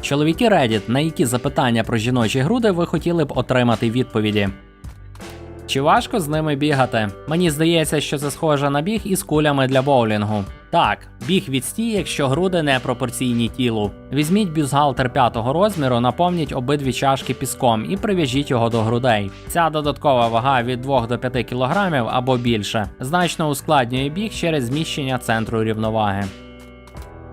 Чоловіки Reddit, на які запитання про жіночі груди ви хотіли б отримати відповіді? Чи важко з ними бігати? Мені здається, що це схоже на біг із кулями для боулінгу. Так, біг відстій, якщо груди не пропорційні тілу. Візьміть бюстгальтер п'ятого розміру, наповніть обидві чашки піском і прив'яжіть його до грудей. Ця додаткова вага від 2 до 5 кг або більше значно ускладнює біг через зміщення центру рівноваги.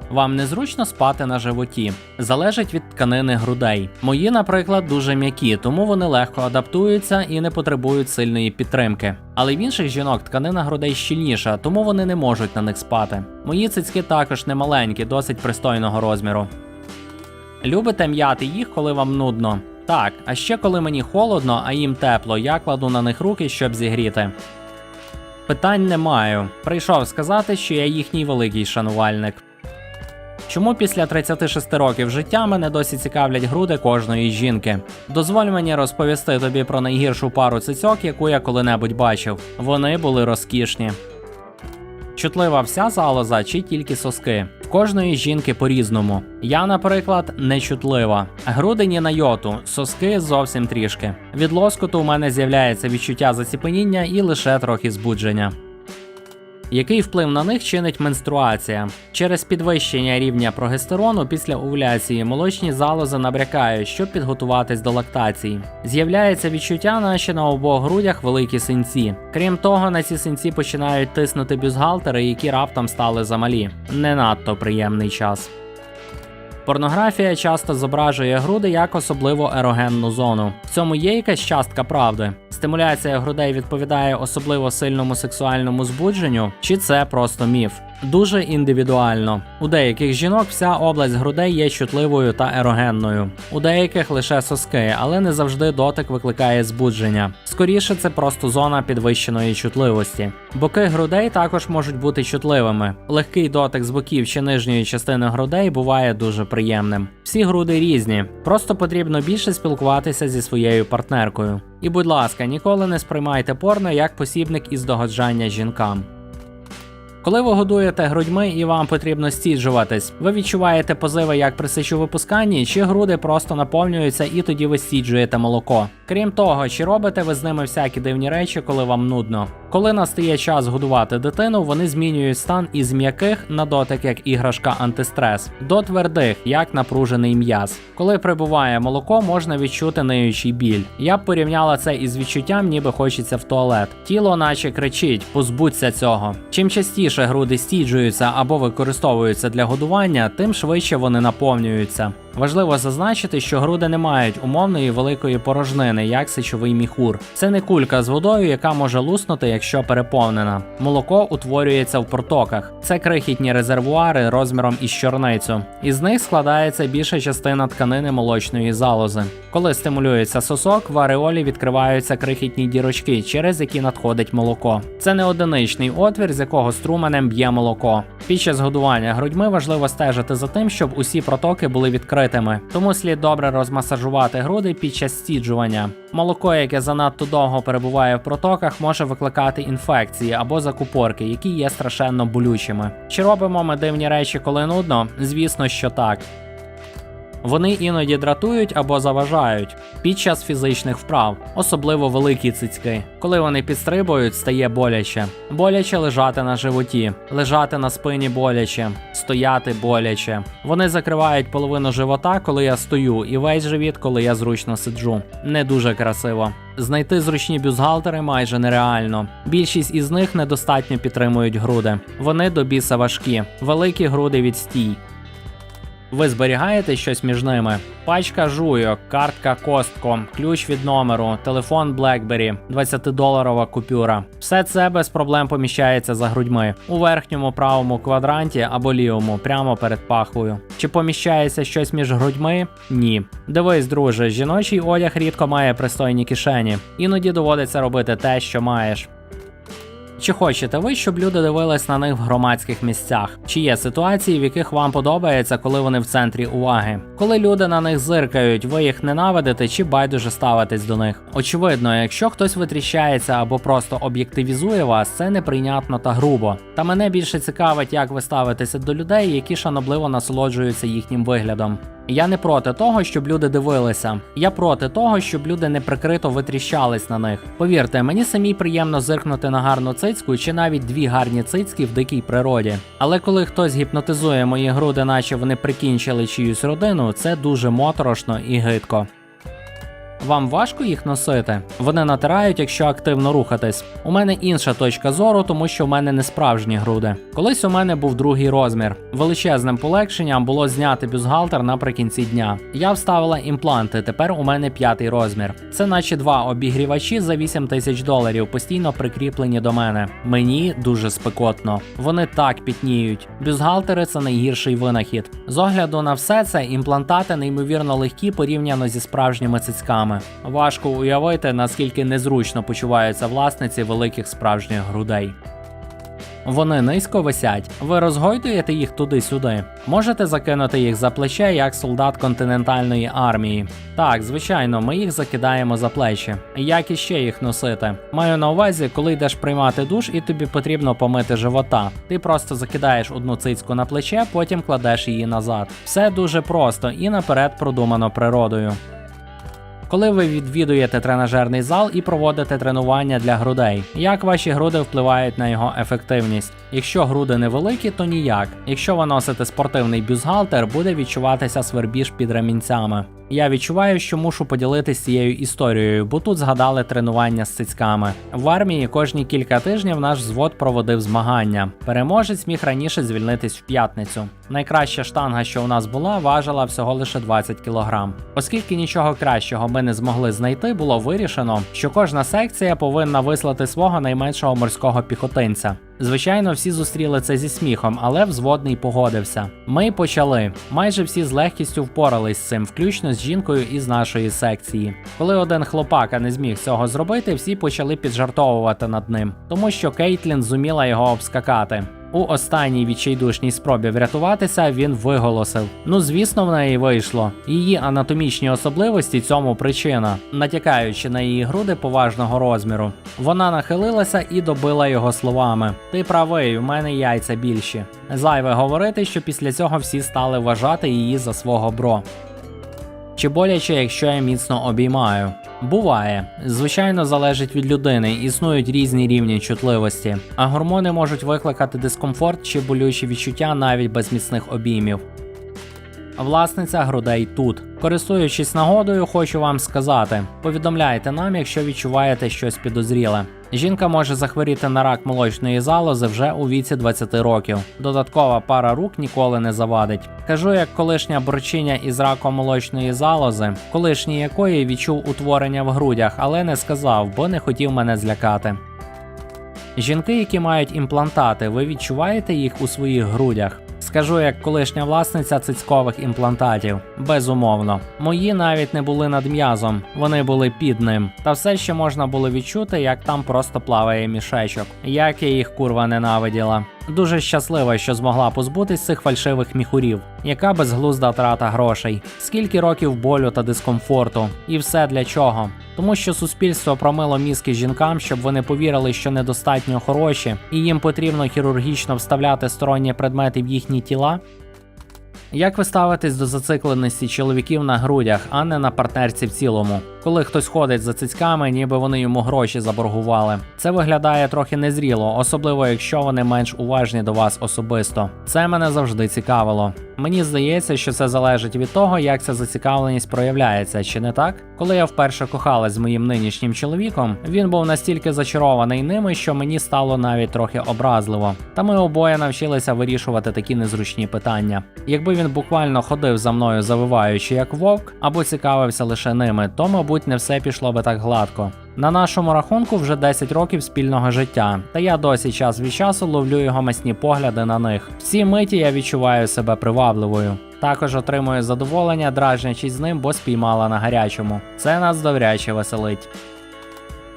Вам незручно спати на животі. Залежить від тканини грудей. Мої, наприклад, дуже м'які, тому вони легко адаптуються і не потребують сильної підтримки. Але в інших жінок тканина грудей щільніша, тому вони не можуть на них спати. Мої цицьки також не маленькі, досить пристойного розміру. Любите м'яти їх, коли вам нудно? Так, а ще коли мені холодно, а їм тепло, я кладу на них руки, щоб зігріти. Питань не маю. Прийшов сказати, що я їхній великий шанувальник. Чому після 36 років життя мене досі цікавлять груди кожної жінки? Дозволь мені розповісти тобі про найгіршу пару цицьок, яку я коли-небудь бачив. Вони були розкішні. Чутлива вся залоза чи тільки соски. В кожної жінки по-різному. Я, наприклад, не чутлива. Груди ні на йоту, соски зовсім трішки. Від лоскоту у мене з'являється відчуття заціпеніння і лише трохи збудження. Який вплив на них чинить менструація? Через підвищення рівня прогестерону після овуляції молочні залози набрякають, щоб підготуватись до лактації. З'являється відчуття, наче на обох грудях великі синці. Крім того, на ці синці починають тиснути бюзгалтери, які раптом стали замалі. Не надто приємний час. Порнографія часто зображує груди як особливо ерогенну зону. В цьому є якась частка правди. Стимуляція грудей відповідає особливо сильному сексуальному збудженню, чи це просто міф? Дуже індивідуально. У деяких жінок вся область грудей є чутливою та ерогенною. У деяких лише соски, але не завжди дотик викликає збудження. Скоріше, це просто зона підвищеної чутливості. Боки грудей також можуть бути чутливими. Легкий дотик з боків чи нижньої частини грудей буває дуже приємним. Всі груди різні, просто потрібно більше спілкуватися зі своєю партнеркою. І будь ласка, ніколи не сприймайте порно як посібник із догоджання жінкам. Коли ви годуєте грудьми і вам потрібно стіджуватись, ви відчуваєте позиви як при сечовипусканні, чи груди просто наповнюються і тоді ви стіджуєте молоко. Крім того, чи робите ви з ними всякі дивні речі, коли вам нудно. Коли настає час годувати дитину, вони змінюють стан із м'яких на дотик як іграшка антистрес до твердих, як напружений м'яз. Коли прибуває молоко, можна відчути ниючий біль. Я б порівняла це із відчуттям, ніби хочеться в туалет. Тіло, наче кричить, позбудься цього. Чим частіше груди стіджуються або використовуються для годування, тим швидше вони наповнюються. Важливо зазначити, що груди не мають умовної великої порожнини, як сечовий міхур. Це не кулька з водою, яка може луснути, якщо переповнена. Молоко утворюється в протоках. Це крихітні резервуари розміром із чорницю. Із них складається більша частина тканини молочної залози. Коли стимулюється сосок, в ареолі відкриваються крихітні дірочки, через які надходить молоко. Це не одиничний отвір, з якого струменем б'є молоко. Під час годування грудьми важливо стежити за тим, щоб усі протоки були відкритими, тому слід добре розмасажувати груди під час стіджування. Молоко, яке занадто довго перебуває в протоках, може викликати інфекції або закупорки, які є страшенно болючими. Чи робимо ми дивні речі, коли нудно? Звісно, що так. Вони іноді дратують або заважають під час фізичних вправ, особливо великі цицьки. Коли вони підстрибують, стає боляче. Боляче лежати на животі, лежати на спині боляче, стояти боляче. Вони закривають половину живота, коли я стою, і весь живіт, коли я зручно сиджу. Не дуже красиво. Знайти зручні бюстгальтери майже нереально. Більшість із них недостатньо підтримують груди. Вони до біса важкі, великі груди відстій. Ви зберігаєте щось між ними? Пачка жуйок, картка Костко, ключ від номеру, телефон BlackBerry, 20-доларова купюра. Все це без проблем поміщається за грудьми у верхньому правому квадранті або лівому, прямо перед пахвою. Чи поміщається щось між грудьми? Ні. Дивись, друже, жіночий одяг рідко має пристойні кишені. Іноді доводиться робити те, що маєш. Чи хочете ви, щоб люди дивились на них в громадських місцях? Чи є ситуації, в яких вам подобається, коли вони в центрі уваги? Коли люди на них зиркають, ви їх ненавидите чи байдуже ставитесь до них? Очевидно, якщо хтось витріщається або просто об'єктивізує вас, це неприйнятно та грубо. Та мене більше цікавить, як ви ставитеся до людей, які шанобливо насолоджуються їхнім виглядом. Я не проти того, щоб люди дивилися. Я проти того, щоб люди неприкрито витріщались на них. Повірте, мені самі приємно зиркнути на гарну цицьку чи навіть дві гарні цицьки в дикій природі. Але коли хтось гіпнотизує мої груди, наче вони прикінчили чиюсь родину, це дуже моторошно і гидко. Вам важко їх носити? Вони натирають, якщо активно рухатись. У мене інша точка зору, тому що в мене не справжні груди. Колись у мене був другий розмір. Величезним полегшенням було зняти бюстгальтер наприкінці дня. Я вставила імпланти. Тепер у мене п'ятий розмір. Це наче два обігрівачі за 8 тисяч доларів, постійно прикріплені до мене. Мені дуже спекотно. Вони так пітніють. Бюстгальтери – це найгірший винахід. З огляду на все це імплантати неймовірно легкі порівняно зі справжніми цицьками. Важко уявити, наскільки незручно почуваються власниці великих справжніх грудей. Вони низько висять. Ви розгойдуєте їх туди-сюди. Можете закинути їх за плече як солдат континентальної армії. Так, звичайно, ми їх закидаємо за плечі. Як іще їх носити? Маю на увазі, коли йдеш приймати душ і тобі потрібно помити живота. Ти просто закидаєш одну цицьку на плече, потім кладеш її назад. Все дуже просто і наперед продумано природою. Коли ви відвідуєте тренажерний зал і проводите тренування для грудей, як ваші груди впливають на його ефективність? Якщо груди невеликі, то ніяк. Якщо ви носите спортивний бюстгальтер, буде відчуватися свербіж під ремінцями. Я відчуваю, що мушу поділитися цією історією, бо тут згадали тренування з цицьками. В армії кожні кілька тижнів наш взвод проводив змагання. Переможець міг раніше звільнитись в п'ятницю. Найкраща штанга, що у нас була, важила всього лише 20 кг. Оскільки нічого кращого ми не змогли знайти, було вирішено, що кожна секція повинна вислати свого найменшого морського піхотинця. Звичайно, всі зустріли це зі сміхом, але взводний погодився. Ми почали. Майже всі з легкістю впорались з цим, включно з жінкою із нашої секції. Коли один хлопака не зміг цього зробити, всі почали піджартовувати над ним, тому що Кейтлін зуміла його обскакати. У останній відчайдушній спробі врятуватися він виголосив: Ну, звісно, в неї вийшло. Її анатомічні особливості цьому причина, натякаючи на її груди поважного розміру. Вона нахилилася і добила його словами: Ти правий, у мене яйця більші. Зайве говорити, що після цього всі стали вважати її за свого бро. Чи боляче, якщо я міцно обіймаю? Буває. Звичайно, залежить від людини, існують різні рівні чутливості, а гормони можуть викликати дискомфорт чи болючі відчуття навіть без міцних обіймів. Власниця грудей тут. Користуючись нагодою, хочу вам сказати: повідомляйте нам, якщо відчуваєте щось підозріле. Жінка може захворіти на рак молочної залози вже у віці 20 років. Додаткова пара рук ніколи не завадить. Кажу, як колишня борчиня із раком молочної залози, колишній якої відчув утворення в грудях, але не сказав, бо не хотів мене злякати. Жінки, які мають імплантати, ви відчуваєте їх у своїх грудях? Скажу як колишня власниця цицькових імплантатів. Безумовно. Мої навіть не були над м'язом, вони були під ним. Та все ще можна було відчути, як там просто плаває мішечок. Як я їх курва ненавиділа. Дуже щаслива, що змогла позбутись цих фальшивих міхурів. Яка безглузда трата грошей, скільки років болю та дискомфорту, і все для чого? Тому що суспільство промило мізки жінкам, щоб вони повірили, що недостатньо хороші, і їм потрібно хірургічно вставляти сторонні предмети в їхні тіла. Як ви ставитесь до зацикленості чоловіків на грудях, а не на партнерці в цілому? Коли хтось ходить за цицьками, ніби вони йому гроші заборгували. Це виглядає трохи незріло, особливо якщо вони менш уважні до вас особисто. Це мене завжди цікавило. Мені здається, що це залежить від того, як ця зацікавленість проявляється, чи не так? Коли я вперше кохалась з моїм нинішнім чоловіком, він був настільки зачарований ними, що мені стало навіть трохи образливо. Та ми обоє навчилися вирішувати такі незручні питання. Якби він буквально ходив за мною, завиваючи як вовк, або цікавився лише ними, то, мабуть, не все пішло би так гладко. На нашому рахунку вже 10 років спільного життя, та я досі час від часу ловлю його масні погляди на них. В цій миті я відчуваю себе привабливою. Також отримую задоволення, дражнячись з ним, бо спіймала на гарячому. Це нас добряче веселить.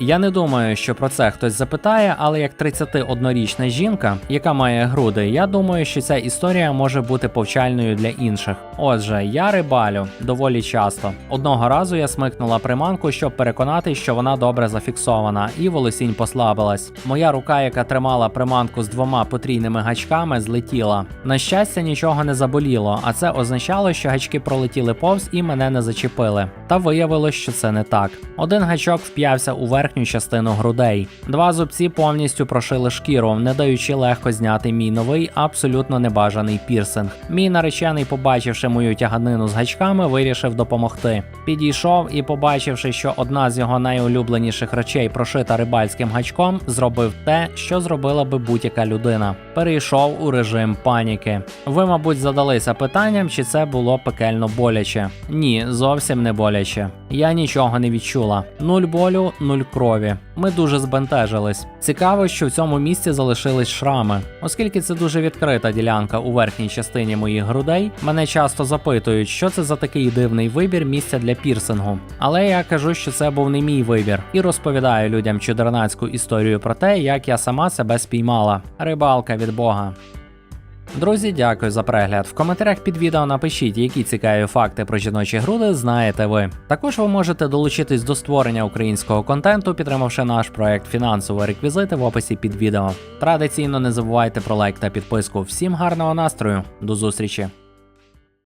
Я не думаю, що про це хтось запитає, але як 31-річна жінка, яка має груди, я думаю, що ця історія може бути повчальною для інших. Отже, я рибалю доволі часто. Одного разу я смикнула приманку, щоб переконати, що вона добре зафіксована, і волосінь послабилась. Моя рука, яка тримала приманку з двома потрійними гачками, злетіла. На щастя, нічого не заболіло, а це означало, що гачки пролетіли повз і мене не зачепили. Та виявилось, що це не так. Один гачок вп'явся у верхню частину грудей. Два зубці повністю прошили шкіру, не даючи легко зняти мій новий, абсолютно небажаний пірсинг. Мій наречений, побачивши мою тяганину з гачками, вирішив допомогти. Підійшов і, побачивши, що одна з його найулюбленіших речей прошита рибальським гачком, зробив те, що зробила би будь-яка людина. Перейшов у режим паніки. Ви, мабуть, задалися питанням, чи це було пекельно боляче. Ні, зовсім не боляче. Я нічого не відчула. Нуль болю, нуль крові. Ми дуже збентежились. Цікаво, що в цьому місці залишились шрами. Оскільки це дуже відкрита ділянка у верхній частині моїх грудей, мене часто запитують, що це за такий дивний вибір місця для пірсингу. Але я кажу, що це був не мій вибір, і розповідаю людям чудернацьку історію про те, як я сама себе спіймала. Рибалка від Бога. Друзі, дякую за перегляд. В коментарях під відео напишіть, які цікаві факти про жіночі груди знаєте ви. Також ви можете долучитись до створення українського контенту, підтримавши наш проект фінансові реквізити в описі під відео. Традиційно не забувайте про лайк та підписку. Всім гарного настрою, до зустрічі!